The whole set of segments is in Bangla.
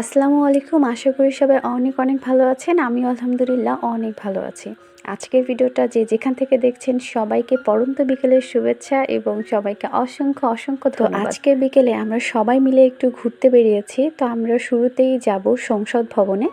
আসসালামু আলাইকুম। আশা করি সবাই অনেক অনেক ভালো আছেন। আমি আলহামদুলিল্লাহ অনেক ভালো আছি। আজকের ভিডিওটা যে যেখান থেকে দেখছেন সবাইকে পরন্ত বিকেলের শুভেচ্ছা এবং সবাইকে অসংখ্য অসংখ্য তো আজকের বিকেলে আমরা সবাই মিলে একটু ঘুরতে বেরিয়েছি তো আমরা শুরুতেই যাব সংসদ ভবনে।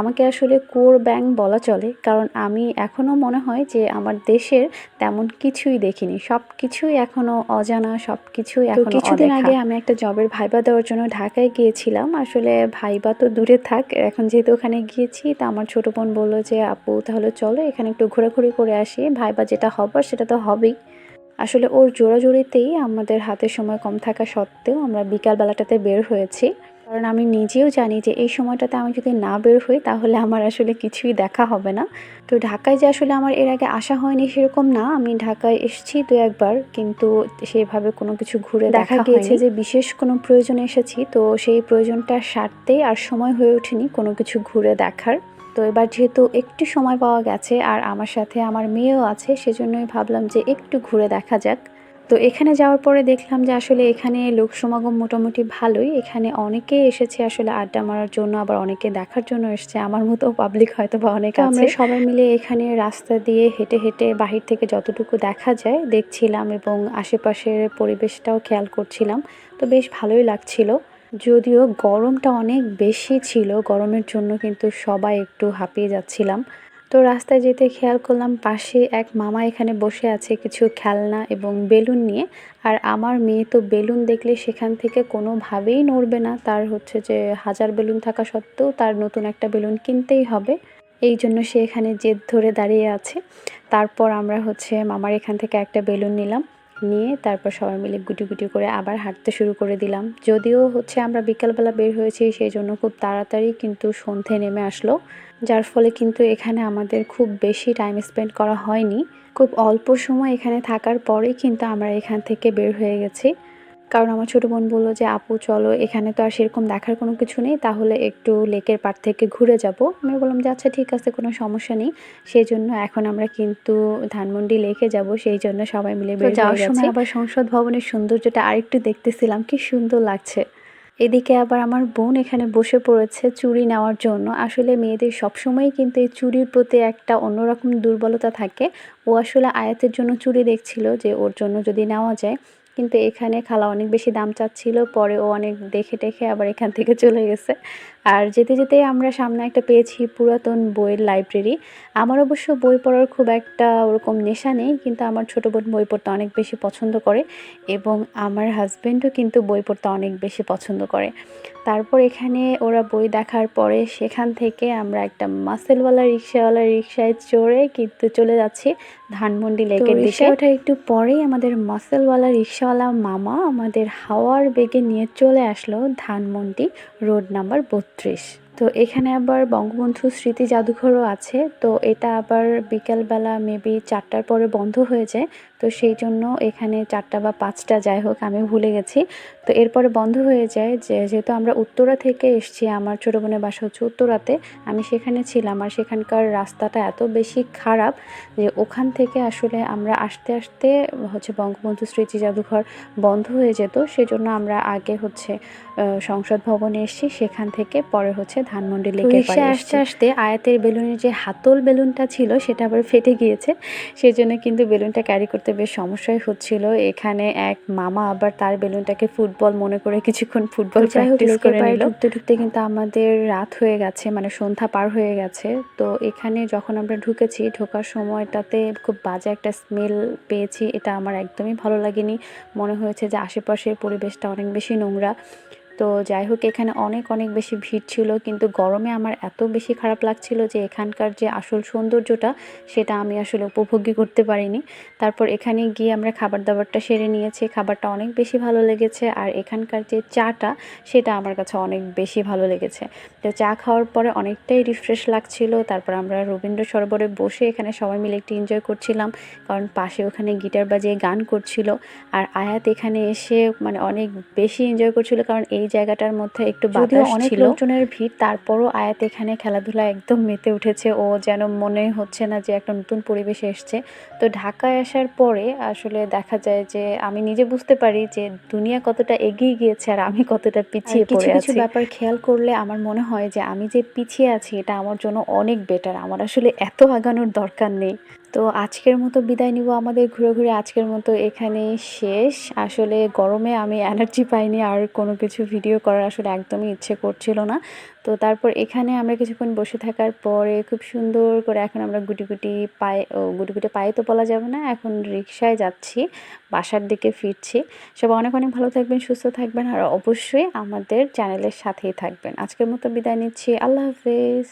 আমাকে আসলে কোর ব্যাং বলা চলে কারণ আমি এখনও মনে হয় যে আমার দেশের তেমন কিছুই দেখিনি। সব কিছুই এখনও অজানা সব কিছুই এখন কিছুদিন আগে আমি একটা জবের ভাইবা দেওয়ার জন্য ঢাকায় গিয়েছিলাম। আসলে ভাইবা তো দূরে থাক এখন যেহেতু ওখানে গিয়েছি তা আমার ছোট বোন বলল যে আপু তাহলে চলো এখানে একটু ঘোরাঘুরি করে আসি। ভাইবা যেটা হবার সেটা তো হবেই। আসলে ওর জোড়াজোড়িতেই আমাদের হাতে সময় কম থাকা সত্ত্বেও আমরা বিকালবেলাটাতে বের হয়েছি। কারণ আমি নিজেও জানি যে এই সময়টাতে আমি যদি না বের হই তাহলে আমার আসলে কিছুই দেখা হবে না। তো ঢাকায় যে আসলে আমার এর আগে আসা হয়নি সেরকম না। আমি ঢাকায় এসেছি দু একবার কিন্তু সেভাবে কোনো কিছু ঘুরে দেখা গিয়েছে যে বিশেষ কোনো প্রয়োজনে এসেছি। তো সেই প্রয়োজনটা সারতেই আর সময় হয়ে ওঠেনি কোনো কিছু ঘুরে দেখার। তো এবার যেহেতু একটু সময় পাওয়া গেছে আর আমার সাথে আমার মেয়েও আছে সেজন্যই ভাবলাম যে একটু ঘুরে দেখা যাক। তো এখানে যাওয়ার পরে দেখলাম যে আসলে এখানে লোক সমাগম মোটামুটি ভালোই। এখানে অনেকে এসেছে আসলে আড্ডা মারার জন্য আবার অনেকে দেখার জন্য এসেছে। আমার মতো পাবলিক হয়তো বা অনেকে আমরা সবাই মিলে এখানে রাস্তা দিয়ে হেঁটে হেঁটে বাহির থেকে যতটুকু দেখা যায় দেখছিলাম এবং আশেপাশের পরিবেশটাও খেয়াল করছিলাম। তো বেশ ভালোই লাগছিল। যদিও গরমটা অনেক বেশি ছিল, গরমের জন্য কিন্তু সবাই একটু হাঁপিয়ে যাচ্ছিলাম। তো রাস্তায় যেতে খেয়াল করলাম পাশে এক মামা এখানে বসে আছে কিছু খেলনা এবং বেলুন নিয়ে। আর আমার মেয়ে তো বেলুন দেখলে সেখান থেকে কোনোভাবেই নড়বে না। তার হচ্ছে যে হাজার বেলুন থাকা সত্ত্বেও তার নতুন একটা বেলুন কিনতেই হবে। এই জন্য সে এখানে জেদ ধরে দাঁড়িয়ে আছে। তারপর আমরা হচ্ছে মামার এখান থেকে একটা বেলুন নিলাম। নিয়ে তারপর সবাই মিলে গুটি গুটি করে আবার হাঁটতে শুরু করে দিলাম। যদিও হচ্ছে আমরা বিকালবেলা বের হয়েছি, সেই জন্য খুব তাড়াতাড়ি কিন্তু সন্ধে নেমে আসলো, যার ফলে কিন্তু এখানে আমাদের খুব বেশি টাইম স্পেন্ড করা হয়নি। খুব অল্প সময় এখানে থাকার পরেই কিন্তু আমরা এখান থেকে বের হয়ে গেছি। কারণ আমার ছোটো বোন বলল যে আপু চলো এখানে তো আর সেরকম দেখার কোনো কিছু নেই তাহলে একটু লেকের পাড় থেকে ঘুরে যাব। আমি বললাম যে আচ্ছা ঠিক আছে কোনো সমস্যা নেই। সেই জন্য এখন আমরা কিন্তু ধানমন্ডি লেকে যাব সেই জন্য সবাই মিলে বের যাওয়ার সময় আবার সংসদ ভবনের সৌন্দর্যটা আরেকটু দেখতেছিলাম কি সুন্দর লাগছে। এদিকে আবার আমার বোন এখানে বসে পড়েছে চুড়ি নেওয়ার জন্য। আসলে মেয়েদের সবসময় কিন্তু এই চুড়ির প্রতি একটা অন্যরকম দুর্বলতা থাকে। ও আসলে আয়াতের জন্য চুরি দেখছিল যে ওর জন্য যদি নেওয়া যায় কিন্তু এখানে খালা অনেক বেশি দাম চাচ্ছিল পরে ও অনেক দেখে টেখে আবার এখান থেকে চলে গেছে। আর যেতে যেতে আমরা সামনে একটা পেয়েছি পুরাতন বইয়ের লাইব্রেরি আমার অবশ্য বই পড়ার খুব একটা ওরকম নেশা নেই কিন্তু আমার ছোটো বোন বই পড়তে অনেক বেশি পছন্দ করে এবং আমার হাজব্যান্ডও কিন্তু বই পড়তে অনেক বেশি পছন্দ করে। তারপর এখানে ওরা বই দেখার পরে সেখান থেকে আমরা একটা মাসেলওয়ালা রিক্সাওয়ালা রিক্সায় চড়ে কিন্তু চলে যাচ্ছি ধানমন্ডি লেকের দিকে। ওটা একটু পরেই আমাদের মাসেলওয়ালা রিক্সাওয়ালা মামা আমাদের হাওয়ার বেগে নিয়ে চলে আসলো ধানমন্ডি রোড নাম্বার বত্রিশ। তো এখানে আবার বঙ্গবন্ধু স্মৃতি জাদুঘরও আছে। তো এটা আবার বিকেলবেলা মেবি চারটার পরে বন্ধ হয়ে যায়। তো সেই জন্য এখানে চারটা বা পাঁচটা যাই হোক আমি ভুলে গেছি। তো এরপরে বন্ধ হয়ে যায় যে যেহেতু আমরা উত্তরা থেকে এসছি আমার ছোটো বোনের বাসা হচ্ছে উত্তরাতে আমি সেখানে ছিলাম। আর সেখানকার রাস্তাটা এত বেশি খারাপ যে ওখান থেকে আসলে আমরা আসতে আসতে হচ্ছে বঙ্গবন্ধু স্মৃতি জাদুঘর বন্ধ হয়ে যেত। সেজন্য আমরা আগে হচ্ছে সংসদ ভবনে এসেছি সেখান থেকে পরে হচ্ছে ধানমন্ডি লেকে আসতে আসতে আয়াতের বেলুনের যে হাতল বেলুনটা ছিল সেটা আবার ফেটে গিয়েছে। সেজন্য কিন্তু বেলুনটা ক্যারি করতে বেশ সমস্যাই হচ্ছিল। এখানে এক মামা আবার তার বেলুনটাকে ফুটবল মনে করে কিছুক্ষণ ফুটবল প্র্যাকটিস করে নিল। ঢুকতে ঢুকতে কিন্তু আমাদের রাত হয়ে গেছে মানে সন্ধ্যা পার হয়ে গেছে। তো এখানে যখন আমরা ঢুকেছি ঢোকার সময়টাতে খুব বাজে একটা স্মেল পেয়েছি। এটা আমার একদমই ভালো লাগেনি। মনে হয়েছে যে আশেপাশের পরিবেশটা অনেক বেশি নোংরা। তো যাই হোক, এখানে অনেক অনেক বেশি ভিড় ছিল। কিন্তু গরমে আমার এত বেশি খারাপ লাগছিল যে এখানকার যে আসল সৌন্দর্যটা, সেটা আমি আসলে উপভোগী করতে পারিনি। তারপর এখানে গিয়ে আমরা খাবার দাবারটা সেরে নিয়েছি। খাবারটা অনেক বেশি ভালো লেগেছে। আর এখানকার যে চাটা, সেটা আমার কাছে অনেক বেশি ভালো লেগেছে। তো চা খাওয়ার পরে অনেকটাই রিফ্রেশ লাগছিল। তারপর আমরা রবীন্দ্র সরোবরে বসে এখানে সবাই মিলে একটু এনজয় করছিলাম। কারণ পাশে ওখানে গিটার বাজিয়ে গান করছিল। আর আয়াত এখানে এসে মানে অনেক বেশি এনজয় করছিল। কারণ এই জায়গাটার মধ্যে একটু যদিও অনেক লোকজনের ভিড় তারপরও আয়াত এখানে খেলাধুলা একদম মেতে উঠেছে। ও যেন মনে হচ্ছে না যে একটা নতুন পরিবেশে এসছে। তো ঢাকায় আসার পরে আসলে দেখা যায় যে আমি নিজে বুঝতে পারি যে দুনিয়া কতটা এগিয়ে গিয়েছে আর আমি কতটা পিছিয়ে কিছু পড়ে কিছু আছি। ব্যাপার খেয়াল করলে আমার মনে হয় যে আমি যে পিছিয়ে আছি এটা আমার জন্য অনেক বেটার আমার আসলে এত আগানোর দরকার নেই। তো আজকের মতো বিদায় নিব আমাদের ঘুরে ঘুরে আজকের মতো এখানেই শেষ। আসলে গরমে আমি এনার্জি পাইনি, আর কোনো কিছু ভিডিও করার আসলে একদমই ইচ্ছে করছিল না। তো তারপর এখানে আমরা কিছুক্ষণ বসে থাকার পরে খুব সুন্দর করে এখন আমরা গুটি গুটি পায়ে গুটি গুটি পায়ে তো বলা যাবে না, এখন রিক্সায় যাচ্ছি, বাসার দিকে ফিরছি। সব অনেক অনেক ভালো থাকবেন, সুস্থ থাকবেন, আর অবশ্যই আমাদের চ্যানেলের সাথেই থাকবেন। আজকের মতো বিদায় নিচ্ছি, আল্লাহ হাফেজ।